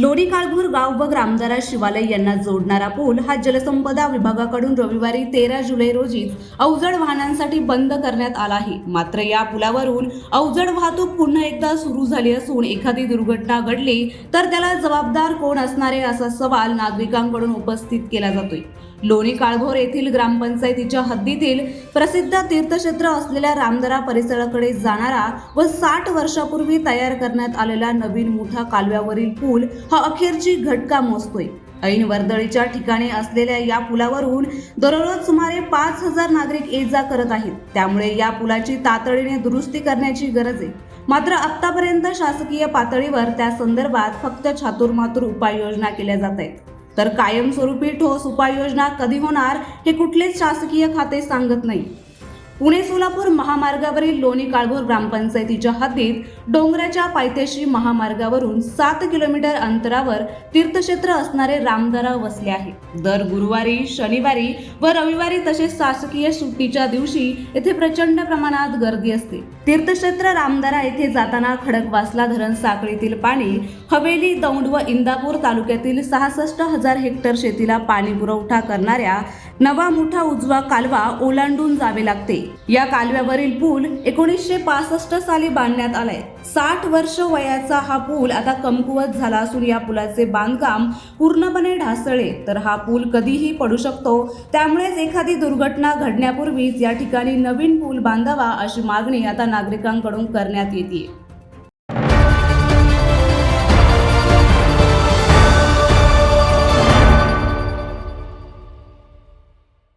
लोणी काळभोर गाव व ग्रामदारा शिवालय यांना जोडणारा पूल हा जलसंपदा विभागाकडून रविवारी तेरा जुलै रोजीच अवजड वाहनांसाठी बंद करण्यात आला आहे. मात्र या पुलावरून अवजड वाहतूक पुन्हा एकदा सुरू झाली असून एखादी दुर्घटना घडली तर त्याला जबाबदार कोण असणारे असा सवाल नागरिकांकडून उपस्थित केला जातोय. लोणी काळभोर येथील ग्रामपंचायतीच्या हद्दीतील प्रसिद्ध तीर्थक्षेत्र असलेल्या रामदरा परिसराकडे जाणारा व साठ वर्षापूर्वी तयार करण्यात आलेला नवीन मोठा कालव्यावरील पूल हा अखेरची घटका मोजतोय. ऐन वर्दळीच्या ठिकाणी असलेल्या या पुलावरून दररोज सुमारे पाच हजार नागरिक ये जा करत आहेत. त्यामुळे या पुलाची तातडीने दुरुस्ती करण्याची गरज आहे. मात्र आतापर्यंत शासकीय पातळीवर त्या संदर्भात फक्त छातुरमातुर उपाययोजना केल्या जात आहेत. तर कायमस्वरूपी ठोस उपाययोजना कधी होणार हे कुठलेच शासकीय खाते सांगत नाही. पुणे सोलापूर महामार्गावरील लोणी काळभोर ग्रामपंचायतीच्या हद्दीत डोंगराच्या पायथ्याशी महामार्गावरून सात किलोमीटर अंतरावर तीर्थक्षेत्र असणारे रामदरा वसले आहे दर गुरुवारी शनिवारी व रविवारी तसेच शासकीय सुट्टीच्या दिवशी येथे प्रचंड प्रमाणात गर्दी असते. तीर्थक्षेत्र रामदरा येथे जाताना खडकवासला धरण साखळीतील पाणी हवेली दौंड व इंदापूर तालुक्यातील सहासष्ट हजार हेक्टर शेतीला पाणी पुरवठा करणाऱ्या नवा मोठा उजवा कालवा ओलांडून जावे लागते. या कालव्यावरील पूल एकोणीसशे पासष्ट साली बांधण्यात आलाय. साठ वर्ष वयाचा हा पूल आता कमकुवत झाला असून या पुलाचे बांधकाम पूर्णपणे ढासळे तर हा पूल कधीही पडू शकतो. त्यामुळेच एखादी दुर्घटना घडण्यापूर्वीच या ठिकाणी नवीन पूल बांधावा अशी मागणी आता नागरिकांकडून करण्यात येते